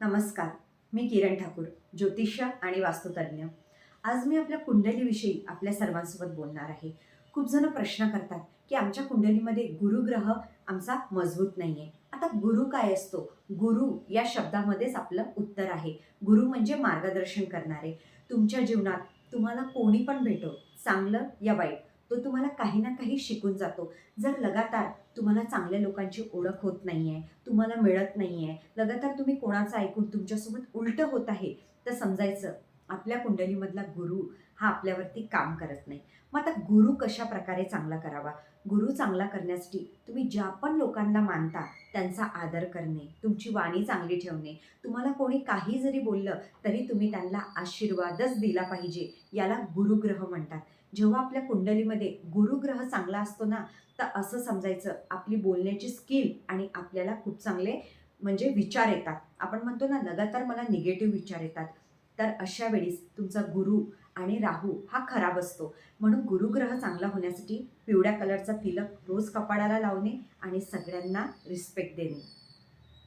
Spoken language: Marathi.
नमस्कार मी किरण ठाकूर ज्योतिष्य आणि वास्तुतज्ञ आज मी आपल्या कुंडलीविषयी आपल्या सर्वांसोबत बोलणार आहे. खूप जण प्रश्न करतात की आमच्या कुंडलीमध्ये गुरुग्रह आमचा मजबूत नाही आहे आता गुरु काय असतो? गुरु या शब्दामध्येच आपलं उत्तर आहे. गुरु म्हणजे मार्गदर्शन करणारे. तुमच्या जीवनात तुम्हाला कोणी पण भेटो चांगलं या वाईट तो तुम्हाला काही ना काही शिकून जातो. जर लगातार तुम्हाला चांगल्या लोकांची ओळख होत नाही आहे तुम्हाला मिळत नाही आहे लगातार तुम्ही कोणाचं ऐकून तुमच्यासोबत उलटं होत आहे तर समजायचं. आपल्या कुंडलीमधला गुरु हा आपल्यावरती काम करत नाही. मग आता गुरु कशा प्रकारे चांगला करावा? गुरु चांगला करण्यासाठी तुम्ही ज्या पण लोकांना मानता त्यांचा आदर करणे तुमची वाणी चांगली ठेवणे तुम्हाला कोणी काही जरी बोललं तरी तुम्ही त्यांना आशीर्वादच दिला पाहिजे याला गुरुग्रह म्हणतात. जेव्हा आपल्या कुंडलीमध्ये गुरुग्रह चांगला असतो ना तर असं समजायचं आपली बोलण्याची स्किल आणि आपल्याला खूप चांगले म्हणजे विचार येतात. आपण म्हणतो ना लगातार मला निगेटिव्ह विचार येतात. तर अशा वेळीस तुमचा गुरु आणि राहू हा खराब असतो म्हणून गुरुग्रह चांगला होण्यासाठी पिवळ्या कलरचा तिलक रोज कपाळाला लावणे आणि सगळ्यांना रिस्पेक्ट देणे.